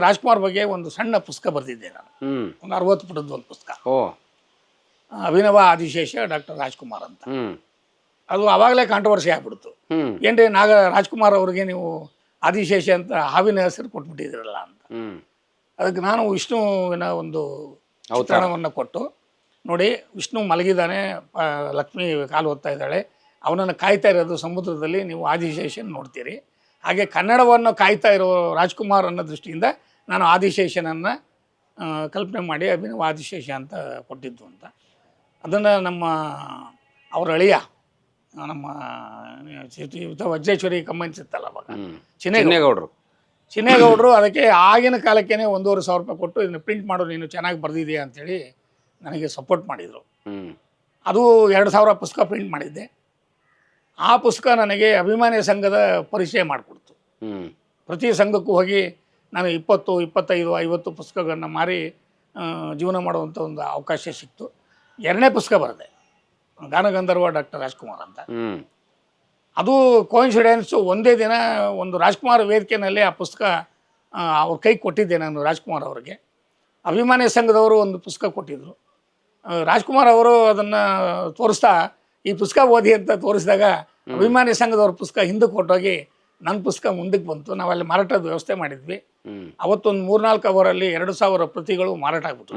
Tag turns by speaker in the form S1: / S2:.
S1: ರಾಜ್ಕುಮಾರ್ ಬಗ್ಗೆ ಒಂದು ಸಣ್ಣ ಪುಸ್ತಕ ಬರೆದಿದ್ದೆ ನಾನು. ಒಂದು ಅರವತ್ತು ಪುಟದ ಒಂದು ಪುಸ್ತಕ.
S2: ಓ.
S1: ಅಭಿನವ ಆದಿಶೇಷ ಡಾಕ್ಟರ್ ರಾಜ್ಕುಮಾರ್ ಅಂತ. ಅದು ಅವಾಗಲೇ ಕಾಂಟ್ರವರ್ಸಿ ಆಗ್ಬಿಡ್ತು. ಏನ್ರಿ ನಾಗ ರಾಜ್ಕುಮಾರ್ ಅವ್ರಿಗೆ ನೀವು ಆದಿಶೇಷ ಅಂತ ಹಾವಿನ ಹೆಸರು ಕೊಟ್ಬಿಟ್ಟಿದ್ರಲ್ಲ ಅಂತ. ಅದಕ್ಕೆ ನಾನು ವಿಷ್ಣುವಿನ ಒಂದು ಅವತರಣವನ್ನು ಕೊಟ್ಟು ನೋಡಿ ವಿಷ್ಣು ಮಲಗಿದ್ದಾನೆ ಲಕ್ಷ್ಮಿ ಕಾಲು ಓದ್ತಾ ಇದ್ದಾಳೆ. ಅವನನ್ನು ಕಾಯ್ತಾ ಇರೋದು ಸಮುದ್ರದಲ್ಲಿ ನೀವು ಆದಿಶೇಷನ್ ನೋಡ್ತೀರಿ. ಹಾಗೆ ಕನ್ನಡವನ್ನು ಕಾಯ್ತಾ ಇರೋ ರಾಜ್ಕುಮಾರ್ ಅನ್ನೋ ದೃಷ್ಟಿಯಿಂದ ನಾನು ಆದಿಶೇಷನನ್ನು ಕಲ್ಪನೆ ಮಾಡಿ ಅಭಿನವ ಆದಿಶೇಷ ಅಂತ ಕೊಟ್ಟಿದ್ದು ಅಂತ. ಅದನ್ನು ನಮ್ಮ ಅವರ ಅಳಿಯ ನಮ್ಮ ವಜ್ರೇಶ್ವರಿ ಇತ್ತಲ್ಲ ಅವಾಗ.
S2: ಚಿನ್ನೇಗೌಡರು.
S1: ಚಿನ್ನೇ
S2: ಚಿನ್ನೇಗೌಡ್ರು
S1: ಅದಕ್ಕೆ ಆಗಿನ ಕಾಲಕ್ಕೇ ಒಂದೂವರೆ ಸಾವಿರ ರೂಪಾಯಿ ಕೊಟ್ಟು ಇದನ್ನು ಪ್ರಿಂಟ್ ಮಾಡೋ ನೀನು ಚೆನ್ನಾಗಿ ಬರೆದಿದೆಯಾ ಅಂತೇಳಿ ನನಗೆ ಸಪೋರ್ಟ್ ಮಾಡಿದರು. ಅದು ಎರಡು ಸಾವಿರ ಪುಸ್ತಕ ಪ್ರಿಂಟ್ ಮಾಡಿದ್ದೆ. ಆ ಪುಸ್ತಕ ನನಗೆ ಅಭಿಮಾನಿ ಸಂಘದ ಪರಿಚಯ ಮಾಡಿಕೊಡ್ತು. ಪ್ರತಿ ಸಂಘಕ್ಕೂ ಹೋಗಿ ನಾನು ಇಪ್ಪತ್ತು ಇಪ್ಪತ್ತೈದು ಐವತ್ತು ಪುಸ್ತಕಗಳನ್ನು ಮಾರಿ ಜೀವನ ಮಾಡುವಂಥ ಒಂದು ಅವಕಾಶ ಸಿಕ್ತು. ಎರಡನೇ ಪುಸ್ತಕ ಬರೆದೆ. ಗಾನಗಂಧರ್ವ ಡಾಕ್ಟರ್ ರಾಜ್ಕುಮಾರ್ ಅಂತ. ಅದು ಕೋಇನ್ಸಿಡೆನ್ಸು ಒಂದೇ ದಿನ ಒಂದು ರಾಜ್ಕುಮಾರ್ ವೇದಿಕೆಯಲ್ಲಿ ಆ ಪುಸ್ತಕ ಅವ್ರ ಕೈ ಕೊಟ್ಟಿದ್ದೆ ನಾನು ರಾಜ್ಕುಮಾರ್ ಅವರಿಗೆ. ಅಭಿಮಾನಿ ಸಂಘದವರು ಒಂದು ಪುಸ್ತಕ ಕೊಟ್ಟಿದ್ದರು ರಾಜ್ಕುಮಾರ್ ಅವರು ಅದನ್ನು ತೋರಿಸ್ತಾ ಈ ಪುಸ್ತಕ ಓದಿ ಅಂತ ತೋರಿಸಿದಾಗ ಅಭಿಮಾನಿ ಸಂಘದವ್ರ ಪುಸ್ತಕ ಹಿಂದಕ್ಕೆ ಕೊಟ್ಟೋಗಿ ನನ್ನ ಪುಸ್ತಕ ಮುಂದಕ್ಕೆ ಬಂತು. ನಾವಲ್ಲಿ ಮಾರಾಟದ ವ್ಯವಸ್ಥೆ ಮಾಡಿದ್ವಿ. ಅವತ್ತೊಂದು ಮೂರ್ನಾಲ್ಕು ಅವರಲ್ಲಿ ಎರಡು ಸಾವಿರ ಪ್ರತಿಗಳು ಮಾರಾಟ ಆಗ್ಬಿಟ್ಟು